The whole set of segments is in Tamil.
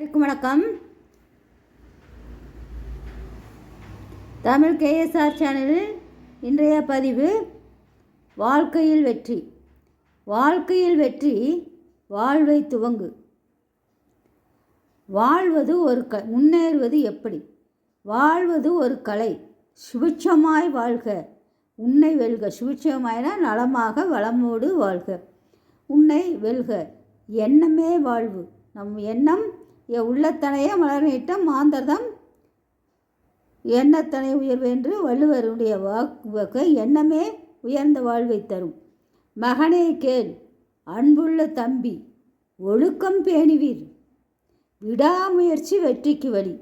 அனைவருக்கும் வணக்கம். தமிழ் கேஎஸ்ஆர் சேனலில் இன்றைய பதிவு வாழ்க்கையில் வெற்றி. வாழ்க்கையில் வெற்றி வாழ்வை துவங்கு. வாழ்வது ஒரு க முன்னேறுவது எப்படி? வாழ்வது ஒரு கலை. சுபிட்சமாய் வாழ்க. உன்னை வெல்க. சுபிட்சமாயினா நலமாக வளமோடு வாழ்க. உன்னை வெல்க. எண்ணமே வாழ்வு. நம் எண்ணம் என் உள்ளத்தனையே மலர் மலர்நீட்டம் மாந்தர்தம். எண்ணத்தனை உயர்வென்று வள்ளுவருடைய வாக்கு எண்ணமே உயர்ந்த வாழ்வை தரும். மகனே கேள் அன்புள்ள தம்பி ஒழுக்கம் பேணுவீர். விடாமுயற்சி வெற்றிக்கு வழி.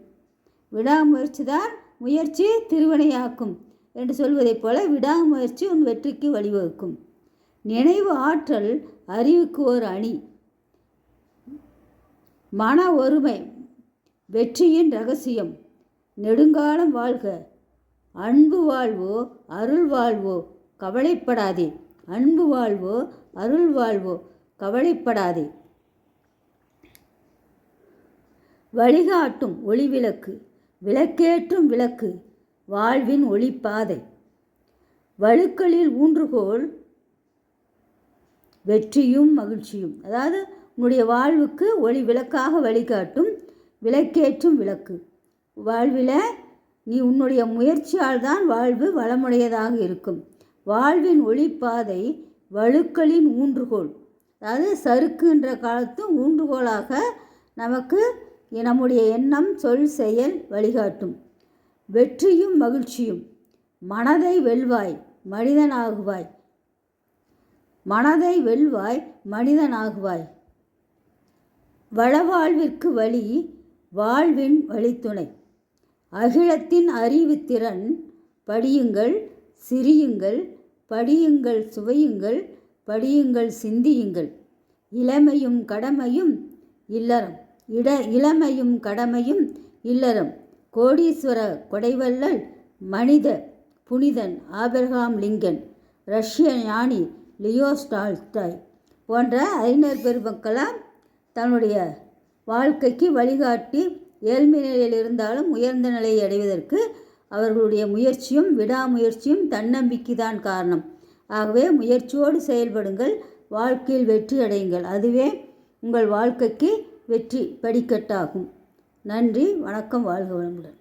விடாமுயற்சி தான் முயற்சி திருவினையாக்கும் என்று சொல்வதைப் போல விடாமுயற்சி உன் வெற்றிக்கு வழிவகுக்கும். நினைவு ஆற்றல் அறிவுக்கு ஒரு அணி. மன ஒருமை வெற்றியின் ரகசியம். நெடுங்காலம் வாழ்க. அன்பு வாழ்வோ அருள் வாழ்வோ கவலைப்படாதே. அன்பு வாழ்வோ அருள் வாழ்வோ கவலைப்படாதே. வழிகாட்டும் ஒளிவிளக்கு விளக்கேற்றும் விளக்கு வாழ்வின் ஒளிப்பாதை. வழுக்களில் ஊன்றுகோல் வெற்றியும் மகிழ்ச்சியும். அதாவது உன்னுடைய வாழ்வுக்கு ஒளி விளக்காக வழிகாட்டும் விளக்கேற்றும் விளக்கு. வாழ்வில் நீ உன்னுடைய முயற்சியால் தான் வாழ்வு வளமுடையதாக இருக்கும். வாழ்வின் ஒளிப்பாதை வழுக்களின் ஊன்றுகோல். அதாவது சறுக்குன்ற காலத்து ஊன்றுகோலாக நமக்கு நம்முடைய எண்ணம் சொல் செயல் வழிகாட்டும். வெற்றியும் மகிழ்ச்சியும். மனதை வெல்வாய் மனிதனாகுவாய். மனதை வெல்வாய் மனிதனாகுவாய். வளவாழ்விற்கு வழி வாழ்வின் வழித்துணை. அகிலத்தின் அறிவுத்திறன் படியுங்கள் சிரியுங்கள் படியுங்கள் சுவையுங்கள் படியுங்கள் சிந்தியுங்கள். இளமையும் கடமையும் இல்லறம். இட இளமையும் கடமையும் இல்லறம். கோடீஸ்வர கொடைவல்லல் மனித புனிதன் ஆபிரகாம் லிங்கன் ரஷ்ய ஞானி லியோஸ்டால்டாய் போன்ற அறிஞர் பெருமக்களால் தன்னுடைய வாழ்க்கைக்கு வழிகாட்டி ஏழ்மை நிலையில் இருந்தாலும் உயர்ந்த நிலையை அடைவதற்கு அவர்களுடைய முயற்சியும் விடாமுயற்சியும் தன்னம்பிக்கை தான் காரணம். ஆகவே முயற்சியோடு செயல்படுங்கள் வாழ்க்கையில் வெற்றி அடையுங்கள். அதுவே உங்கள் வாழ்க்கைக்கு வெற்றி படிக்கட்டாகும். நன்றி வணக்கம் வாழ்க வளமுடன்.